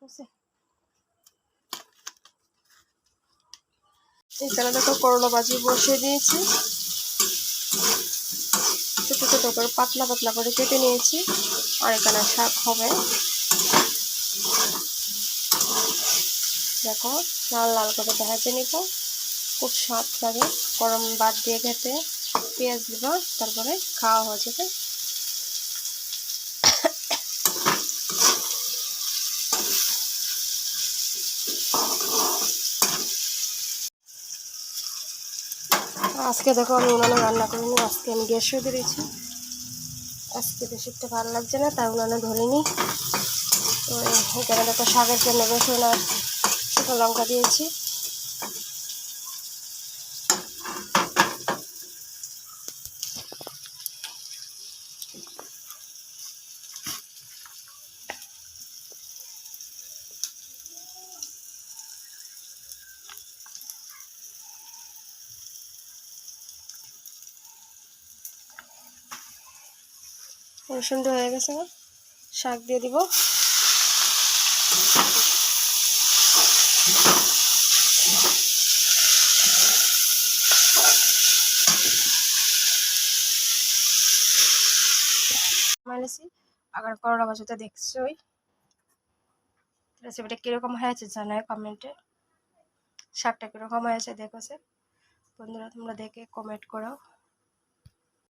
বুঝছে? এখানে দেখো করলা ভাজি বসিয়ে দিয়েছি ছোট ছোট করে পাতলা পাতলা করে কেটে নিয়েছি। আর এখানে শাক হবে। দেখো, লাল লাল করে ভেজে নিব। খুব স্বাদ লাগে। গরম বাদ দিয়ে খেতে। পেঁয়াজ দিব, তারপরে খাওয়া হয়ে যাবে। আজকে দেখো আমি উনানে রান্না করিনি আজকে আমি গ্যাসও ধরেছি আজকে তো শীতটা ভালো লাগছে না, তাই উনানে ধরিনি তো এখানে দেখো শাকের জন্য রসুন আর শুকনো লঙ্কা দিয়েছি। রসুনটা হয়ে গেছে শাক দিয়ে দিব। মাইলেছি দেখছোই। রেসিপিটা কীরকম হয়েছে জানায় কমেন্টে। শাকটা কীরকম হয়েছে দেখো বন্ধুরা, তোমরা দেখে কমেন্ট করো।